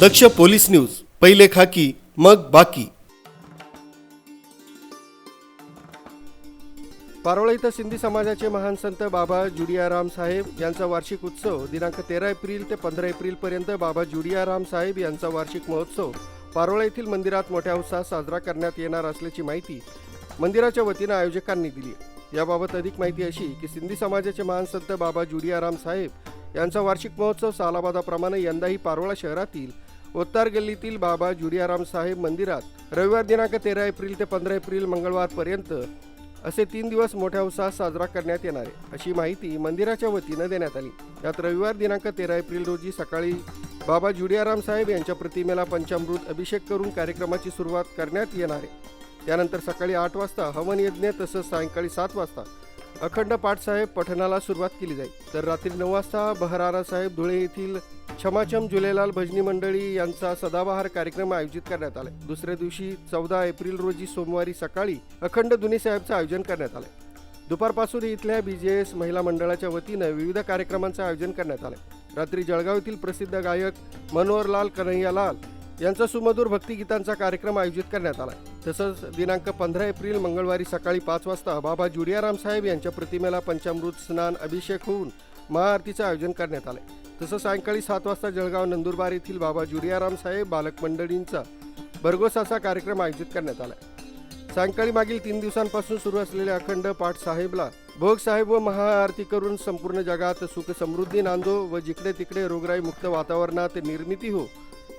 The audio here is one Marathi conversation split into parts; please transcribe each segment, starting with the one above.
दक्ष पोलीस न्यूज पहिले खाकी मग बाकी. पारोळा इथं सिंधी समाजाचे महान संत बाबा जुडियाराम साहेब यांचा वार्षिक उत्सव दिनांक तेरा एप्रिल ते पंधरा एप्रिलपर्यंत बाबा जुडियाराम साहेब यांचा वार्षिक महोत्सव पारोळा येथील मंदिरात मोठ्या उत्साहात साजरा करण्यात येणार असल्याची माहिती मंदिराच्या वतीनं आयोजकांनी दिली याबाबत अधिक माहिती अशी की सिंधी समाजाचे महान संत बाबा जुडियाराम साहेब यांचा वार्षिक महोत्सव सालाबादाप्रमाणे यंदाही पारोळा शहरातील उत्तर गल्लीतील बाबा जुरियाराम साहेब मंदिरात रविवार दिनांक तेरा एप्रिल ते पंधरा एप्रिल मंगळवारपर्यंत असे तीन दिवस मोठ्या उत्साहात साजरा करण्यात येणार आहे. अशी माहिती मंदिराच्या वतीनं देण्यात आली. यात रविवार दिनांक तेरा एप्रिल रोजी सकाळी बाबा जुडियाराम साहेब यांच्या प्रतिमेला पंचामृत अभिषेक करून कार्यक्रमाची सुरुवात करण्यात येणार आहे. त्यानंतर सकाळी आठ वाजता हवन यज्ञ तसंच सायंकाळी सात वाजता अखंड पाठसाहेब पठणाला सुरुवात केली जाईल. तर रात्री नऊ वाजता बहरारा साहेब धुळे येथील छमाछम झुलेलाल भजनी मंडळी यांचा सदाबहार कार्यक्रम आयोजित करण्यात आलाय. दुसऱ्या दिवशी चौदा एप्रिल रोजी सोमवारी सकाळी अखंड दुनी साहेबचं आयोजन करण्यात आलंय. दुपारपासून इथल्या बी जे एस महिला मंडळाच्या वतीनं विविध कार्यक्रमांचं आयोजन करण्यात आलंय. रात्री जळगाव येथील प्रसिद्ध गायक मनोहरलाल कन्हैयालाल यांचा सुमधुर भक्तिगीतांचा कार्यक्रम आयोजित करण्यात आला तसंच दिनांक पंधरा एप्रिल मंगळवारी सकाळी पाच वाजता बाबा जुडियाराम साहेब यांच्या प्रतिमेला पंचामृत स्नान अभिषेक होऊन महाआरतीचं आयोजन करण्यात आलं तसं सायंकाळी सात वाजता जळगाव नंदुरबार येथील बाबा जुरियाराम साहेब बालक मंडळींचा भरघोस असा कार्यक्रम आयोजित करण्यात आला. सायंकाळी मागील तीन दिवसांपासून सुरू असलेल्या अखंड पाठ साहेबला भोग साहेब व महाआरती करून संपूर्ण जगात सुख समृद्धी नांदो व जिकडे तिकडे रोगराई मुक्त वातावरणात निर्मिती हो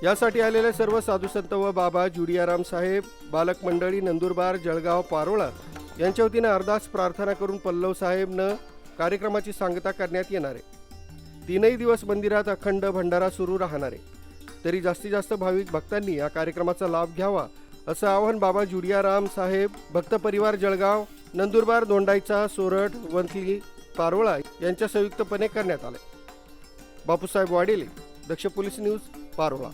यासाठी आलेले सर्व साधू संत व बाबा जुडियाराम साहेब बालक मंडळी नंदुरबार जळगाव पारोळा यांच्या वतीनं अर्धास प्रार्थना करून पल्लव साहेबनं कार्यक्रमाची सांगता करण्यात येणार आहे. तीनही दिवस मंदिरात अखंड भंडारा सुरू राहणार आहे. तरी जास्तीत जास्त भाविक भक्तांनी या कार्यक्रमाचा लाभ घ्यावा असं आवाहन बाबा जुडियाराम साहेब भक्त परिवार जळगाव नंदुरबार दोंडाईचा सोरठ वंथली पारोळा यांच्या संयुक्तपणे करण्यात आले. Bapusaheb Wadele Daksh police news Parola.